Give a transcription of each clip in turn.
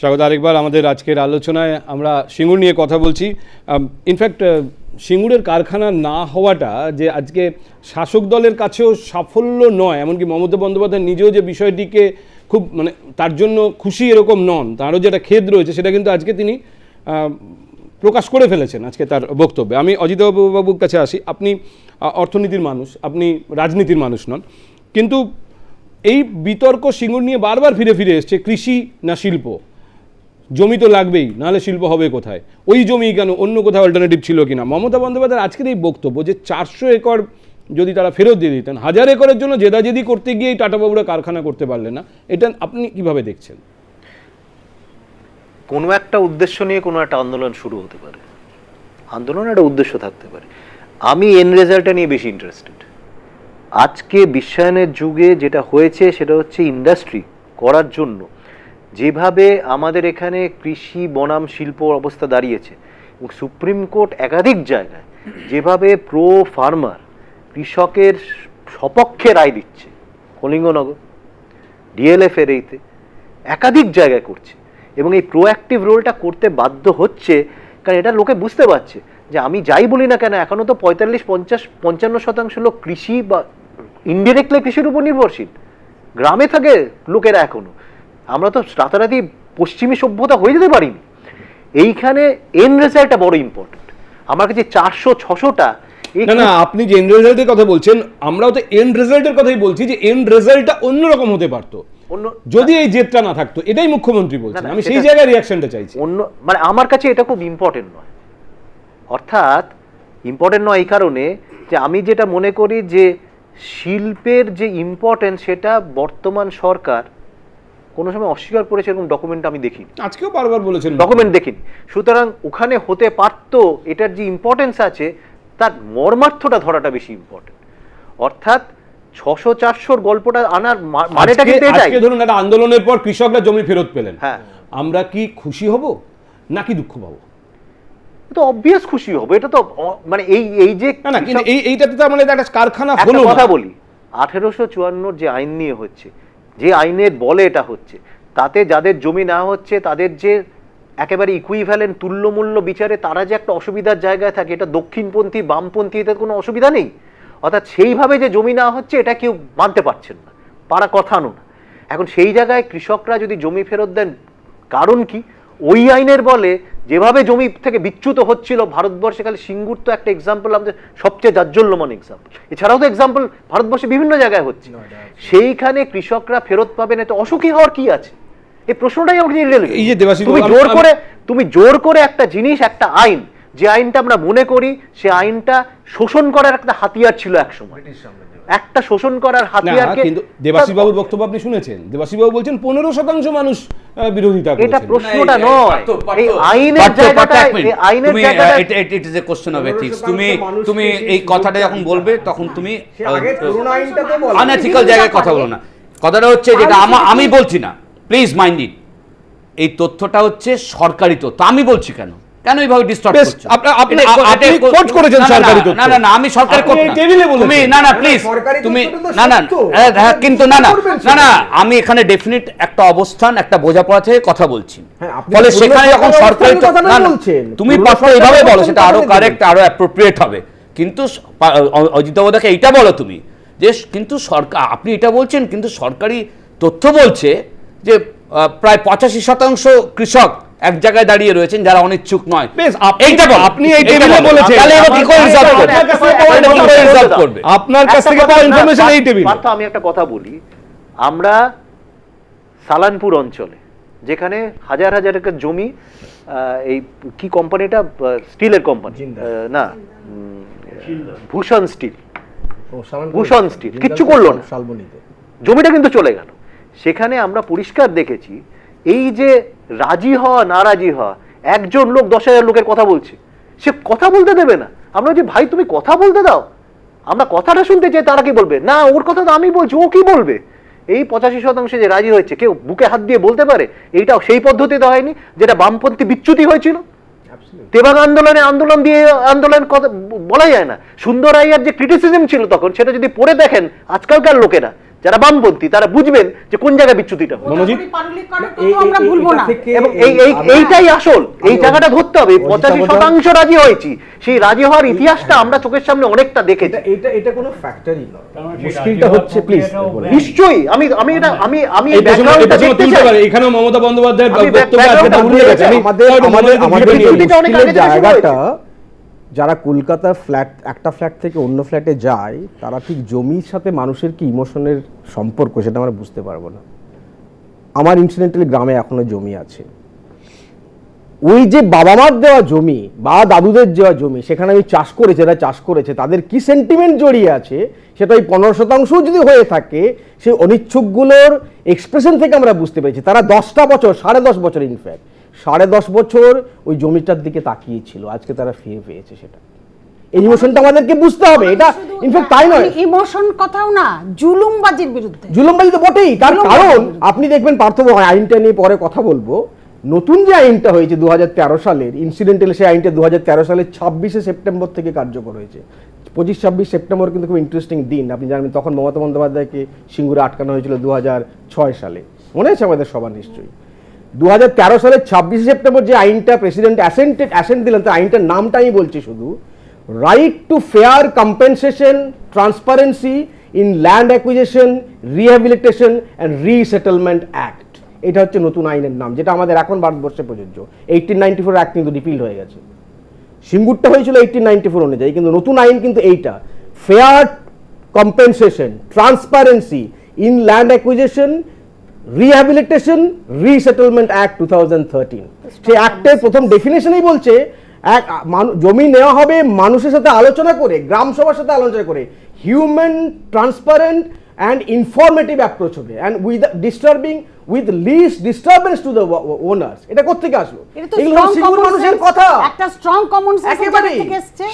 স্বাগত আরেকবার আমাদের আজকের আলোচনায় আমরা সিঙ্গুর নিয়ে কথা বলছি। ইনফ্যাক্ট সিঙ্গুরের কারখানা না হওয়াটা যে আজকে শাসক দলের কাছেও সাফল্য নয়, এমনকি মমতা বন্দ্যোপাধ্যায় নিজেও যে বিষয়টিকে খুব মানে তার জন্য খুশি এরকম নন, তারও যেটা খেদ রয়েছে সেটা কিন্তু আজকে তিনি প্রকাশ করে ফেলেছেন আজকে তার বক্তব্যে। আমি অজিত বাবুর কাছে আসি, আপনি অর্থনীতির মানুষ, আপনি রাজনীতির মানুষ নন। কিন্তু এই বিতর্ক সিঙ্গুর নিয়ে বারবার ফিরে ফিরে এসছে কৃষি না শিল্প। জমি তো লাগবেই, নাহলে শিল্প হবে কোথায়? ওই জমি কেন? অন্য কোথাও অল্টারনেটিভ ছিল কিনা? মমতা বন্দ্যোপাধ্যায়ের আজকের এই বক্তব্য যে চারশো একর যদি তারা ফেরত দিয়ে দিতেন, হাজার একরের জন্য জেদাজেদি করতে গিয়েই টাটাবাবুরা কারখানা করতে পারলেন না, এটা আপনি কীভাবে দেখছেন? কোনো একটা উদ্দেশ্য নিয়ে কোনো একটা আন্দোলন শুরু হতে পারে। আন্দোলনের একটা উদ্দেশ্য থাকতে পারে। আমি এন রেজাল্টটা নিয়ে বেশি ইন্টারেস্টেড আজকে বিশ্বায়নের যুগে যেটা হয়েছে সেটা হচ্ছে ইন্ডাস্ট্রি করার জন্য। যেভাবে আমাদের এখানে কৃষি, বনাম, শিল্প অবস্থা দাঁড়িয়েছে, এবং সুপ্রিম কোর্ট একাধিক জায়গায় যেভাবে প্রো ফার্মার কৃষকের সপক্ষে রায় দিচ্ছে, কলিঙ্গনগর, ডিএলএফ এর এইতে, একাধিক জায়গায় করছে, এবং এই প্রোঅ্যাক্টিভ রোলটা করতে বাধ্য হচ্ছে, কারণ এটা লোকে বুঝতে পারছে যে আমি যাই বলি না কেন, এখনও তো পঁয়তাল্লিশ, পঞ্চাশ, পঞ্চান্ন শতাংশ লোক কৃষি বা ইনডিরেক্টলি কৃষির উপর নির্ভরশীল। গ্রামে থাকে লোকেরা এখনও। আমরা তো রাতারাতি পশ্চিমী সভ্যতা হয়ে যেতে পারিনি। এইখানে এন রেজাল্টটা বড় ইম্পর্টেন্ট আমার কাছে চারশো ছশোটা না না আপনি যে এন্ড রেজাল্টের কথা বলছেন আমরাও তো এন্ড রেজাল্টের কথাই বলছি যে এন্ড রেজাল্টটা অন্যরকম হতে পারতো। অন্য যদি এই জেদটা না থাকতো এটাই মুখ্যমন্ত্রী বলছেন। আমি সেই জায়গায় রিয়াকশনটা চাইছি। অন্য মানে আমার কাছে এটা খুব ইম্পর্টেন্ট নয়। অর্থাৎ ইম্পর্টেন্ট নয় এই কারণে যে আমি যেটা মনে করি যে শিল্পের যে ইম্পর্টেন্স সেটা বর্তমান সরকার কোনো সময় অস্বীকার করেছে এরকম ডকুমেন্ট আমি দেখিনি। আজকেও বারবার বলেছেন। ডকুমেন্ট দেখিনি। সুতরাং ওখানে হতে পারতো এটার যে ইম্পর্টেন্স আছে তার মর্মার্থটা ধরাটা বেশি ইম্পর্টেন্ট অর্থাৎ ছশো চারশোর গল্পটা আনার মানেটা কিন্তু এটাই। ধরুন একটা আন্দোলনের পর কৃষকরা জমি ফেরত পেলেন। হ্যাঁ। আমরা কি খুশি হব নাকি দুঃখ পাবো? তো অবভিয়াস খুশি হবে এটা তো মানে এই এই যে না এইটাতে তো মানে একটা কারখানা হলো কথা বলি আঠেরোশো চুয়ান্নর যে আইন নিয়ে হচ্ছে যে আইনের বলে এটা হচ্ছে, তাতে যাদের জমি না হচ্ছে, তাদের যে একেবারে ইকুইভ্যালেন্ট তুল্যমূল্য বিচারে তারা যে একটা অসুবিধার জায়গায় থাকে, এটা দক্ষিণপন্থী, বামপন্থী, এতে কোনো অসুবিধা নেই। অর্থাৎ সেইভাবে যে জমি না হচ্ছে, এটা কেউ মানতে পারছেন না, পারা কথা না এখন সেই জায়গায় কৃষকরা যদি জমি ফেরত দেন, কারণ কি? ওই আইনের বলে যেভাবে জমি থেকে বিচ্যুত হচ্ছিল ভারতবর্ষে খালি সিঙ্গুর তো একটা এক্সাম্পল আমাদের সবচেয়ে জাজ্জল্যমান এক্সাম্পল এছাড়াও তো এক্সাম্পল ভারতবর্ষে বিভিন্ন জায়গায় হচ্ছে। সেইখানে কৃষকরা ফেরত পাবে না তো অসুখী হওয়ার কি আছে? এই প্রশ্নটাই আমাকে তুমি জোর করে তুমি জোর করে একটা জিনিস একটা আইন যে আইনটা আমরা মনে করি সে আইনটা শোষণ করার একটা হাতিয়ার ছিল এক সময়। একটা শোষণ করার না হাতিয়ারকে কিন্তু দেবাশিস বাবুর বক্তব্য আপনি শুনেছেন। দেবাশিস বাবু বলছেন পনেরো শতাংশ মানুষ বিরোধিতা এটা প্রশ্নটা নয়। এই আইনের জায়গাটা এই আইনের তুমি, জায়গাটা is a question of ethics. শতাংশ তুমি তুমি এই কথাটা যখন বলবে তখন তুমি সে আগে পুরোনো আইনটাতে বলে। আনএথিক্যাল জায়গায় কথা বলো না। কথাটা হচ্ছে যেটা আমা- আমি বলছি না। প্লিজ মাইন্ড ইট এই তথ্যটা হচ্ছে সরকারি তথ্য। আমি বলছি কেন? কেন এইভাবে ডিস্টার্ব করছ আপনা- এটা- এটা- করেছেন না, না, সরকারি তথ্য। না না না আমি সরকারি কোট এই টেবিলে বলেছেন। তুমি না না প্লিজ তুমি না না। হ্যাঁ, হ্যাঁ, কিন্তু না না না না আমি এখানে ডেফিনিট একটা অবস্থান একটা বোঝাপড়া থেকে কথা বলছি হ্যাঁ, ফলে সেখানে যখন সরকারি না, না, তুমি এইভাবে বলো সেটা আরও কারেক্ট আরও অ্যাপ্রোপ্রিয়েট হবে কিন্তু স- পা- অজিত বাবুদাকে এইটা বলো তুমি যে কিন্তু সরকার আপনি এটা বলছেন কিন্তু সরকারি তথ্য বলছে যে প্রায় পঁচাশি শতাংশ কৃষক এক জায়গায় দাঁড়িয়ে রয়েছেন যারা অনিচ্ছুক নয়। বেশ, আপনি- এইটা আপনি এই টেবিলে বলেছেন। তাহলে এবার কি করে করবে? আপনার কাছ থেকে পাওয়া ইনফরমেশন এই পার্থ- টেবিলে পার্থ, আমি একটা কথা বলি। আমরা সালানপুর অঞ্চলে যেখানে হাজার হাজার একর জমি আহ, এই কি কোম্পানিটা স্টিলের কোম্পানি না ভূষণ স্টিল। ভূষণ স্টিল, কিচ্ছু করল না। জমিটা কিন্তু চলে গেল। সেখানে আমরা পরিষ্কার দেখেছি এই যে রাজি হওয়া না রাজি হওয়া একজন লোক দশ হাজার লোকের কথা বলছে। সে কথা বলতে দেবে না। আমরা যে ভাই তুমি কথা বলতে দাও। আমরা কথাটা শুনতে চাই তারা কি বলবে? না ওর কথা তো আমি বলছি ও কি বলবে? এই পঁচাশি শতাংশ যে রাজি হয়েছে কেউ বুকে হাত দিয়ে বলতে পারে এইটাও সেই পদ্ধতিতে হয়নি যেটা বামপন্থী বিচ্যুতি হয়েছিল। Absolutely. তেবাং আন্দোলনে আন্দোলন দিয়ে আন্দোলন কথা বলা যায় না। সুন্দর আইয়ার যে ক্রিটিসিজম ছিল তখন সেটা যদি পড়ে দেখেন আজকালকার লোকেরা যারা বামপন্থী তারা বুঝবেন যে কোন জায়গায় বিচ্যুতিটা এবং এই এইটাই আসল। এই জায়গাটা ধরতে হবে। পঁচাশি শতাংশ রাজি হয়েছি। সেই রাজি হওয়ার ইতিহাসটা আমরা চোখের সামনে অনেকটা দেখেছি। এটা এটা কোনো ফ্যাক্টরই নয়। মুশকিলটা হচ্ছে প্লিজ নিশ্চয়ই আমি আমি এটা আমি আমি এই ব্যাকগ্রাউন্ডটা দেখতে চাই। পারে। এখানেও মমতা বন্দ্যোপাধ্যায়ের বক্তব্য আমি আমাদের আমাদের জায়গাটা যারা কলকাতার ফ্ল্যাট, একটা ফ্ল্যাট থেকে অন্য ফ্ল্যাটে যায়, তারা ঠিক জমির সাথে মানুষের কি ইমোশনের সম্পর্ক সেটা আমরা বুঝতে পারব না। আমার ইনসিডেন্টালি গ্রামে এখনও জমি আছে। ওই যে বাবা মার দেওয়া জমি বা দাদুদের দেওয়া জমি, সেখানে আমি চাষ করেছে যারা চাষ করেছে, তাদের কি সেন্টিমেন্ট জড়িয়ে আছে, সেটা ওই পনেরো শতাংশ যদি হয়ে থাকে, সেই অনিচ্ছুকগুলোর এক্সপ্রেশন থেকে আমরা বুঝতে পেরেছি। তারা দশটা বছর, সাড়ে দশ বছর ইনফ্যাক্ট সাড়ে দশ বছর ওই জমিটার দিকে তাকিয়েছিল আজকে তারা ফিরে পেয়েছে সেটা। এই ইমোশনটা আমাদেরকে বুঝতে হবে এটা ইনফ্যাক্ট তাই নয়। ইমোশন কথাও না জুলুমবাজির বিরুদ্ধে। জুলুমবাজি তো বটেই তার কারণ আপনি দেখবেন পার্থব আইনটা নিয়ে পরে কথা বলব। নতুন যে আইনটা হয়েছে দুহাজার তেরো সালের ইনসিডেন্টালি সেই আইনটা দু হাজার তেরো সালের ছাব্বিশে সেপ্টেম্বর থেকে কার্যকর হয়েছে। পঁচিশ ছাব্বিশ সেপ্টেম্বর কিন্তু খুব ইন্টারেস্টিং দিন। আপনি জানেন তখন মমতা বন্দ্যোপাধ্যায়কে সিঙ্গুরে আটকানো হয়েছিল দু ছয় সালে। মনে আছে আমাদের সবার নিশ্চয়ই। দু হাজার তেরো সালের ছাব্বিশে সেপ্টেম্বর যে আইনটা প্রেসিডেন্ট অ্যাসেন্টেড অ্যাসেন্ট দিলেন, তার আইনটার নামটা আমি বলছি শুধু right to fair compensation transparency in land acquisition rehabilitation and resettlement act এটা হচ্ছে নতুন আইনের নাম, যেটা আমাদের এখন ভারতবর্ষে প্রযোজ্য। এইটিন নাইনটি ফোর অ্যাক্ট কিন্তু রিপিল হয়ে গেছে। সিঙ্গুরটা হয়েছিল এইটিন নাইনটি ফোর অনুযায়ী, কিন্তু নতুন আইন কিন্তু এইটা। Fair compensation transparency in land acquisition rehabilitation resettlement act two thousand সেই অ্যাক্টের প্রথম ডেফিনেশনেই বলছে এক জমি নেওয়া হবে মানুষের সাথে আলোচনা করে গ্রাম সভার সাথে আলোচনা করে। Human transparent and informative approach হবে। And with disturbing with least disturbance to the owners এটা কোথেকে আসলো? এগুলো সিঙ্গুর মানুষের কথা। একটা স্ট্রং কমন একেবারে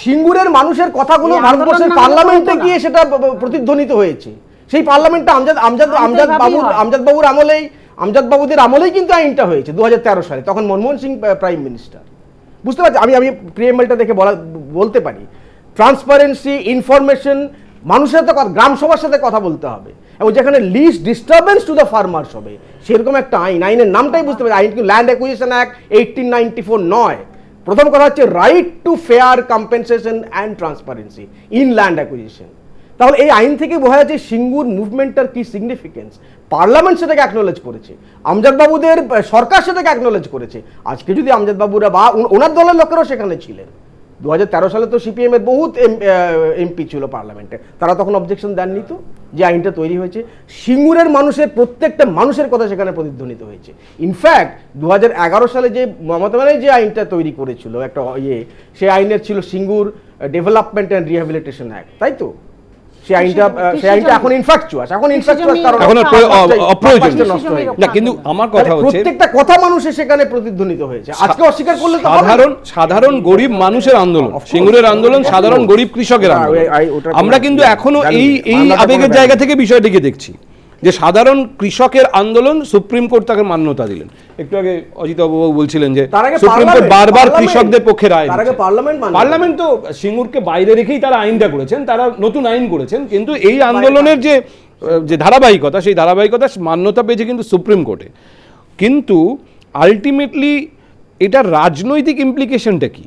সিঙ্গুরের মানুষের কথাগুলো ভারতবর্ষের পার্লামেন্টে গিয়ে সেটা প্রতিধ্বনিত হয়েছে। সেই পার্লামেন্টটা আমজাদ আমজাদ আমজাদ বাবুর। আমজাদ বাবুর আমলেই আমজাদ বাবুদের আমলেই কিন্তু আইনটা হয়েছে দু হাজার তেরো সালে তখন মনমোহন সিং প্রাইম মিনিস্টার বুঝতে পারছি? আমি আমি প্রিএমএলটা দেখে বলা বলতে পারি। ট্রান্সপারেন্সি ইনফরমেশন মানুষের সাথে কথা- গ্রাম সভার সাথে কথা বলতে হবে। এবং যেখানে least disturbance to the farmers হবে সেরকম একটা আইন। আইনের নামটাই বুঝতে পারি আইন কিন্তু land acquisition act eighteen ninety four নয়। প্রথম কথা হচ্ছে right to fair compensation and transparency in land acquisition তাহলে এই আইন থেকে বোঝা যাচ্ছে সিঙ্গুর মুভমেন্টটার কি সিগনিফিকেন্স পার্লামেন্ট সেটাকে অ্যাকনোলেজ করেছে আমজাদ বাবুদের সরকার সেটাকে অ্যাকনোলেজ করেছে। আজকে যদি আমজাদ বাবুরা বা ওনার দলের লোকেরাও সেখানে ছিলেন। দু হাজার তেরো সালে তো সিপিএম এর বহুত এমপি ছিল পার্লামেন্টে। তারা তখন অবজেকশন দেননি তো, যে আইনটা তৈরি হয়েছে। সিঙ্গুরের মানুষের, প্রত্যেকটা মানুষের কথা সেখানে প্রতিধ্বনিত হয়েছে। ইনফ্যাক্ট দু হাজার এগারো সালে যে মমতা ব্যানার্জি যে আইনটা তৈরি করেছিল, একটা ইয়ে সেই আইনের ছিল Singur development and rehabilitation act তাই তো? সেই আইনটা সেই আইনটা এখন ইনফ্যাকচুয়াস এখন ইনফ্যাকচুয়াস কারণ এখন আর প্রয়- পাঁচটাই- অপ্রয়োজনীয়। পাঁচটা নষ্ট গেছে। না কিন্তু আমার কথা হচ্ছে প্রত্যেকটা কথা মানুষের সেখানে প্রতিধ্বনিত হয়েছে। আজকে অস্বীকার করলে তো হবে। না। সাধারণ সাধারণ গরিব মানুষের আন্দোলন সিঙ্গুরের আন্দোলন সাধারণ গরিব কৃষকের আন্দোলন। আমরা কিন্তু ইয়ে এখনও এই এই আবেগের জায়গা থেকে বিষয়টিকে দেখছি। যে সাধারণ কৃষকের আন্দোলন সুপ্রিম কোর্ট তাকে মান্যতা দিলেন। একটু আগে অজিত বাবু বলছিলেন যে সুপ্রিম কোর্ট বারবার কৃষকদের পক্ষে রায় তার আগে দিচ্ছে। পার্লামেন্ট তো সিঙ্গুরকে বাইরে রেখেই তারা আইনটা করেছেন তারা নতুন আইন করেছেন কিন্তু এই আন্দোলনের যে যে ধারাবাহিকতা সেই ধারাবাহিকতা মান্যতা পেয়েছে কিন্তু সুপ্রিম কোর্টে। কিন্তু আলটিমেটলি এটা রাজনৈতিক ইমপ্লিকেশনটা কি?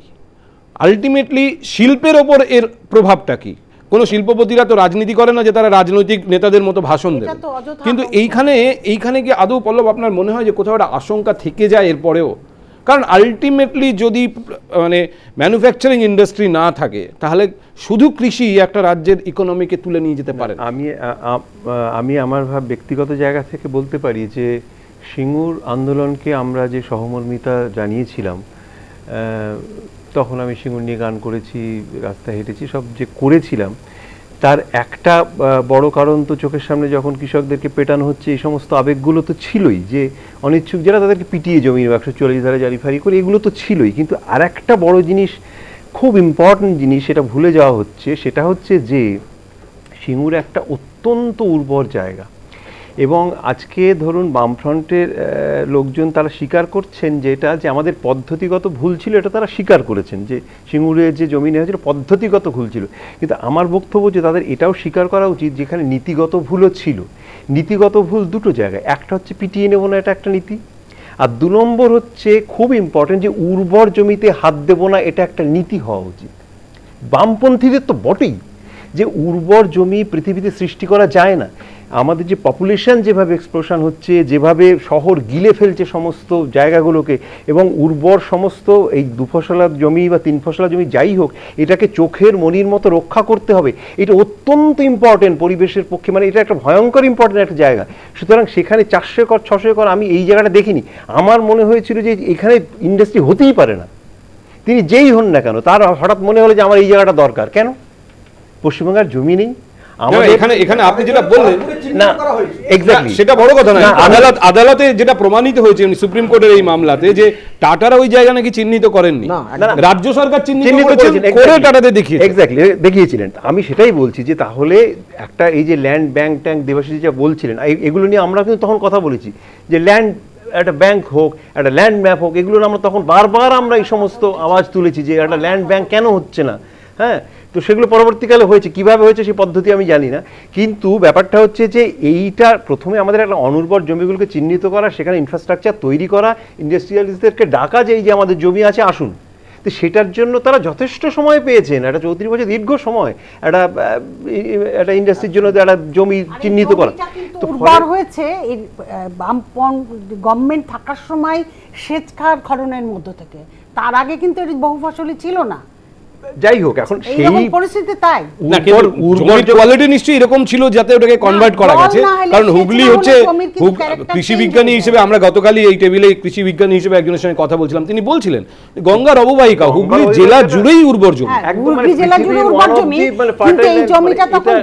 আলটিমেটলি শিল্পের ওপর এর প্রভাবটা কি? কোনো শিল্পপতিরা তো রাজনীতি করে না যে তারা রাজনৈতিক নেতাদের মতো ভাষণ এটা দেবে। কিন্তু এইখানে এইখানে কি আদৌ পল্লব আপনার মনে হয় যে কোথাও একটা আশঙ্কা থেকে যায় এরপরেও? কারণ আলটিমেটলি যদি মানে ম্যানুফ্যাকচারিং ইন্ডাস্ট্রি না থাকে তাহলে শুধু কৃষি একটা রাজ্যের ইকোনমিকে তুলে নিয়ে যেতে পারে আমি আমি আমার ভাব ব্যক্তিগত জায়গা থেকে বলতে পারি যে সিঙ্গুর আন্দোলনকে আমরা যে সহমর্মিতা জানিয়েছিলাম তখন আমি সিঙ্গুর নিয়ে গান করেছি, রাস্তায় হেঁটেছি, সব যে করেছিলাম, তার একটা বড় কারণ তো চোখের সামনে যখন কৃষকদেরকে পেটানো হচ্ছে, এই সমস্ত আবেগগুলো তো ছিলই যে অনিচ্ছুক যারা তাদেরকে পিটিয়ে জমির একশো চল্লিশ ধারা জারি ফারি করে, এগুলো তো ছিলই। কিন্তু আর একটা বড় জিনিস, খুব ইম্পর্ট্যান্ট জিনিস সেটা ভুলে যাওয়া হচ্ছে, সেটা হচ্ছে যে সিঙ্গুর একটা অত্যন্ত উর্বর জায়গা। এবং আজকে ধরুন বামফ্রন্টের লোকজন তারা স্বীকার করছেন যেটা যে আমাদের পদ্ধতিগত ভুল ছিল, এটা তারা স্বীকার করেছেন যে সিঙ্গুরে যে জমি নেওয়া হয়েছিল পদ্ধতিগত ভুল ছিল। কিন্তু আমার বক্তব্য যে তাদের এটাও স্বীকার করা উচিত যেখানে নীতিগত ভুলও ছিল। নীতিগত ভুল দুটো জায়গায়, একটা হচ্ছে পিটিয়ে নেব না, এটা একটা নীতি। আর দু নম্বর হচ্ছে খুব ইম্পর্টেন্ট যে উর্বর জমিতে হাত দেবো না, এটা একটা নীতি হওয়া উচিত। বামপন্থীদের তো বটেই যে উর্বর জমি পৃথিবীতে সৃষ্টি করা যায় না। আমাদের যে পপুলেশন যেভাবে এক্সপ্লোশন হচ্ছে, যেভাবে শহর গিলে ফেলছে সমস্ত জায়গাগুলোকে এবং উর্বর সমস্ত এই দুফসলা জমি বা তিন ফসলা জমি যাই হোক, এটাকে চোখের মনির মতো রক্ষা করতে হবে। এটা অত্যন্ত ইম্পর্টেন্ট পরিবেশের পক্ষে মানে এটা একটা ভয়ঙ্কর ইম্পর্টেন্ট একটা জায়গা। সুতরাং সেখানে চারশো একর ছশো একর আমি এই জায়গাটা দেখিনি। আমার মনে হয়েছিল যে এখানে ইন্ডাস্ট্রি হতেই পারে না। তিনি যেই হন না কেন, তার হঠাৎ মনে হলো যে আমার এই জায়গাটা দরকার। কেন? পশ্চিমবঙ্গের জমি নেই। না, এখানে এখানে আপনি যেটা বললেন না এক্স্যাক্টলি সেটা বড় কথা না, আমি- আদালত আদালতে যেটা প্রমাণিত হয়েছে সুপ্রিম কোর্টের এই মামলাতে যে টাটারা ওই জায়গা নাকি চিহ্নিত করেননি। রাজ্য সরকার চিহ্নিত চিহ্নিত করেছেন করেছেন, করে টাটাতে দেখিয়েছে। এক্স্যাক্টলি দেখিয়েছিলেন। আমি সেটাই বলছি যে তাহলে একটা এই যে ল্যান্ড ব্যাংক ট্যাঙ্ক দেবাশিস যা বলছিলেন এগুলো নিয়ে আমরা কিন্তু তখন কথা বলেছি যে ল্যান্ড একটা ব্যাংক হোক একটা ল্যান্ড ম্যাপ হোক এগুলো আমরা তখন বারবার আমরা এই সমস্ত আওয়াজ তুলেছি যে একটা ল্যান্ড ব্যাংক কেন হচ্ছে না হ্যাঁ? তো সেগুলো পরবর্তীকালে হয়েছে কীভাবে হয়েছে সেই পদ্ধতি আমি জানি না। কিন্তু ব্যাপারটা হচ্ছে যে এইটা প্রথমে আমাদের একটা অনুর্বর জমিগুলোকে চিহ্নিত করা সেখানে ইনফ্রাস্ট্রাকচার তৈরি করা ইন্ডাস্ট্রিয়ালিস্টদেরকে ডাকা যে এই যে আমাদের জমি আছে আসুন। তো সেটার জন্য তারা যথেষ্ট সময় পেয়েছেন একটা চৌত্রিশ বছর দীর্ঘ সময় একটা একটা ইন্ডাস্ট্রির জন্য একটা জমি চিহ্নিত করা। তো উর্বর হয়েছে গভর্নমেন্ট থাকার সময় সেচ খার খননের মধ্য থেকে। তার আগে কিন্তু এটি বহু ফসলই ছিল না। যাই হোক এখন সেই পরিস্থিতি তাই। না কিন্তু জমির কোয়ালিটি নিশ্চয়ই এরকম ছিল যাতে ওটাকে কনভার্ট করা গেছে। কারণ হুগলি হচ্ছে কৃষি বিজ্ঞানী হিসেবে আমরা গতকালই এই টেবিলে কৃষি বিজ্ঞানী হিসেবে একজনের সঙ্গে কথা বলছিলাম। তিনি বলছিলেন গঙ্গার অববাহিকা হুগলি জেলা জুড়েই উর্বর জমি। হ্যাঁ একদম মানে হুগলি জেলা জুড়ে উর্বর জমি মানে কিন্তু এই জমিটা মানে তখন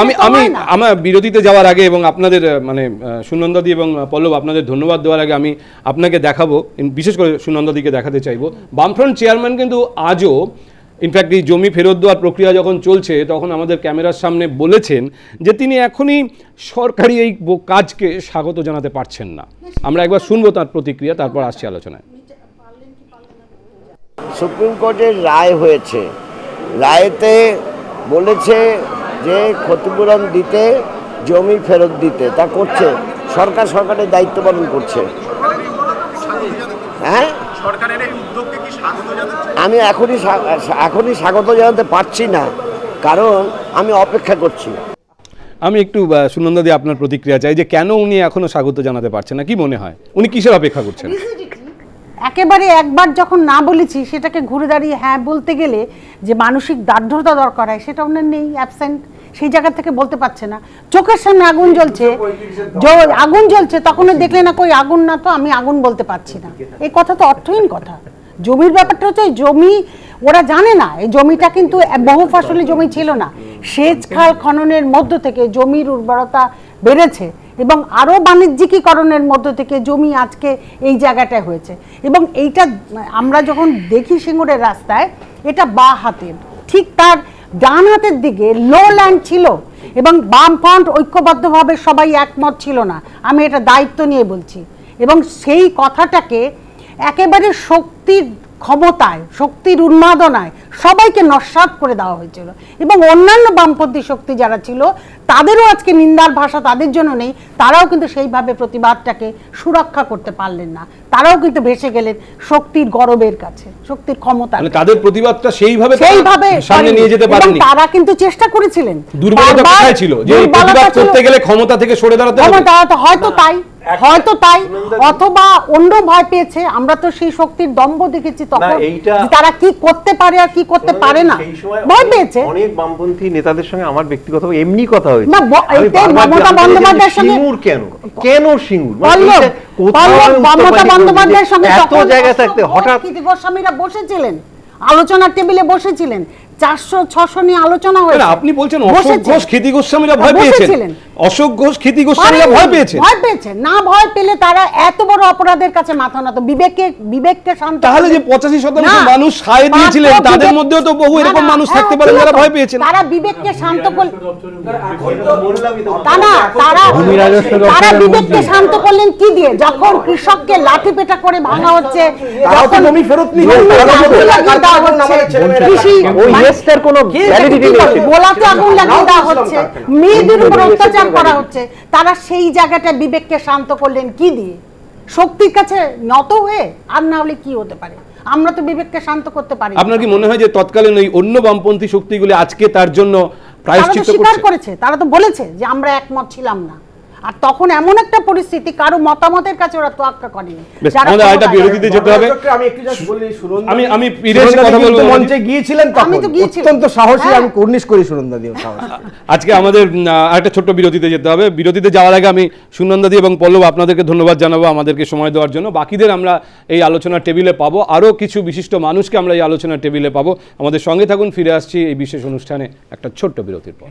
আমি আমি। আমার বিরতিতে যাওয়ার আগে এবং আপনাদের মানে সুনন্দাদি এবং পল্লব আপনাদের ধন্যবাদ দেওয়ার আগে আমি আপনাকে দেখাবো বিশেষ করে সুনন্দাদিকে দেখাতে চাইব। বামফ্রন্ট চেয়ারম্যান কিন্তু আজও ইনফ্যাক্ট এই জমি ফেরত দেওয়ার প্রক্রিয়া যখন চলছে তখন আমাদের ক্যামেরার সামনে বলেছেন যে তিনি এখনই সরকারি এই কাজকে স্বাগত জানাতে পারছেন না। আমরা একবার শুনব তার প্রতিক্রিয়া তারপর আসছি আলোচনায়। সুপ্রিম কোর্টের রায় হয়েছে। রায়েতে বলেছে যে ক্ষতিপূরণ দিতে জমি ফেরত দিতে তা করছে। সরকার সরকারের দায়িত্ব পালন করছে। হ্যাঁ? আমি এখনই এখনই স্বাগত জানাতে পারছি না। কারণ আমি অপেক্ষা করছি। আমি একটু সুনন্দাদি আপনার প্রতিক্রিয়া চাই যে কেন উনি এখনও স্বাগত জানাতে পারছেন না? কি মনে হয়? উনি কিসের অপেক্ষা করছেন? একেবারে একবার যখন না বলেছি সেটাকে ঘুরে দাঁড়িয়ে হ্যাঁ বলতে গেলে যে মানসিক দার্ঢ্যতা দরকার হয় সেটা ওনার নেই অ্যাবসেন্ট সেই জায়গা থেকে বলতে পারছে না। চোখের সামনে আগুন জ্বলছে। আগুন জ্বলছে তখন দেখলে না কই আগুন না তো আমি আগুন বলতে পারছি না। এই কথা তো অর্থহীন কথা। জমির ব্যাপারটা হচ্ছে জমি ওরা জানে না। এই জমিটা কিন্তু বহু ফসলি জমি ছিল না। সেচ খাল খননের মধ্য থেকে জমির উর্বরতা বেড়েছে এবং আরও বাণিজ্যিকীকরণের মধ্য থেকে জমি আজকে এই জায়গাটায় হয়েছে। এবং এইটা আমরা যখন দেখি সিঙ্গুরের রাস্তায় এটা বা হাতের। ঠিক তার ডান হাতের দিকে লো ল্যান্ড ছিল এবং বামফ্রন্ট ঐক্যবদ্ধভাবে সবাই একমত ছিল না। আমি এটা দায়িত্ব নিয়ে বলছি। এবং সেই কথাটাকে একেবারে শক্তির ক্ষমতায় শক্তির উন্মাদনায় সবাইকে নস্বাত করে দেওয়া হয়েছিল। এবং অন্যান্য বামপন্থী শক্তি যারা ছিল তাদেরও আজকে নিন্দার ভাষা তাদের জন্য নেই। তারাও কিন্তু সেইভাবে প্রতিবাদটাকে সুরক্ষা করতে পারলেন না। তারাও কিন্তু ভেসে গেলেন শক্তির গরবের কাছে শক্তির ক্ষমতা তাদের প্রতিবাদটা সেইভাবে সেইভাবে সামনে নিয়ে যেতে পারেনি। তারা কিন্তু চেষ্টা করেছিলেন। দুর্বলতা কোথায় ছিল? যে প্রতিবাদ করতে গেলে ক্ষমতা থেকে সরে দাঁড়াতে হবে। হয়তো তাই। হয়তো তাই অথবা অন্য ভয় পেয়েছে আমরা তো সেই শক্তির দম্ভ দেখেছি তখন তারা কি করতে পারে আর কি করতে পারে না। ভয় পেয়েছে। অনেক বামপন্থী নেতাদের সঙ্গে আমার ব্যক্তিগত এমনি কথা হয়েছে। না, মমতা বন্দ্যোপাধ্যায়ের সঙ্গে- সিঙ্গুর কেন? কেন সিঙ্গুর? মানে মমতা বন্দ্যোপাধ্যায়ের সঙ্গে এত জায়গায় থাকতে হঠাৎ গোস্বামীরা বসেছিলেন আলোচনার টেবিলে বসেছিলেন চারশো ছশো নিয়ে আলোচনা হয়েছে। আপনি বলছেন অশোক ঘোষ খ্যাতি গোস্বামীরা ভয় পেয়েছেন। অশোক ঘোষ ক্ষিতি গোস্বামীরা ভয় পেয়েছে ভয় পেয়েছে না ভয় পেলে তারা এত বড় অপরাধের কাছে মাথা নত। বিবেককে বিবেককে শান্ত তাহলে যে পঁচাশি শতাংশ মানুষ সায় দিয়েছিলেন তাদের মধ্যেও তো বহু এরকম মানুষ থাকতে ছিল যারা ভয় পেয়েছেন। তারা বিবেককে শান্ত করলেন তারা তারা তারা বিবেককে শান্ত করলেন কি দিয়ে? যখন কৃষককে লাঠি পেটা করে ভাঙা হচ্ছে তো যখন জমি ফেরত তো ছেলেমেয়েরা। কৃষি কোনো ভ্যালিডিটি নেই? গোলাতে আগুন লাগিয়ে দেওয়া হচ্ছে। মেয়েদের উপর অত্যাচার করা হচ্ছে। তারা সেই জায়গাটা বিবেককে শান্ত করলেন কি দিয়ে? শক্তির কাছে নত হয়ে আর না হলে কি হতে পারে? আমরা তো বিবেককে শান্ত করতে পারি আপনার কি মনে হয় যে তৎকালীন ওই অন্য বামপন্থী শক্তিগুলি আজকে তার জন্য তারা তো স্বীকার করেছে তারা তো বলেছে যে আমরা একমত ছিলাম না। আর তখন এমন একটা পরিস্থিতি কারও মতামতের কাছে ওরা তোয়াক্কা করেনি। আমাদের আরেকটা ক্ষমতায়- বিরতিতে যেতে হবে। আমি একটু just বলি, সুনন্দা আমি- আমি ফিরে কথা দি বলব মঞ্চে গিয়েছিলেন তখন আমি তো গিয়েছিলাম। অত্যন্ত সাহসী হ্যাঁ। আমি কর্নিশ করি সুনন্দা দিয়ে সাহস। আজকে আমাদের একটা ছোট্ট বিরতিতে যেতে হবে। বিরতিতে যাওয়ার আগে আমি সুনন্দাদি এবং পল্লব আপনাদেরকে ধন্যবাদ জানাব আমাদেরকে সময় দেওয়ার জন্য। বাকিদের আমরা এই আলোচনার টেবিলে পাবো। আরও কিছু বিশিষ্ট মানুষকে আমরা এই আলোচনার টেবিলে পাবো। আমাদের সঙ্গে থাকুন ফিরে আসছি এই বিশেষ অনুষ্ঠানে একটা ছোট্ট বিরতির পর।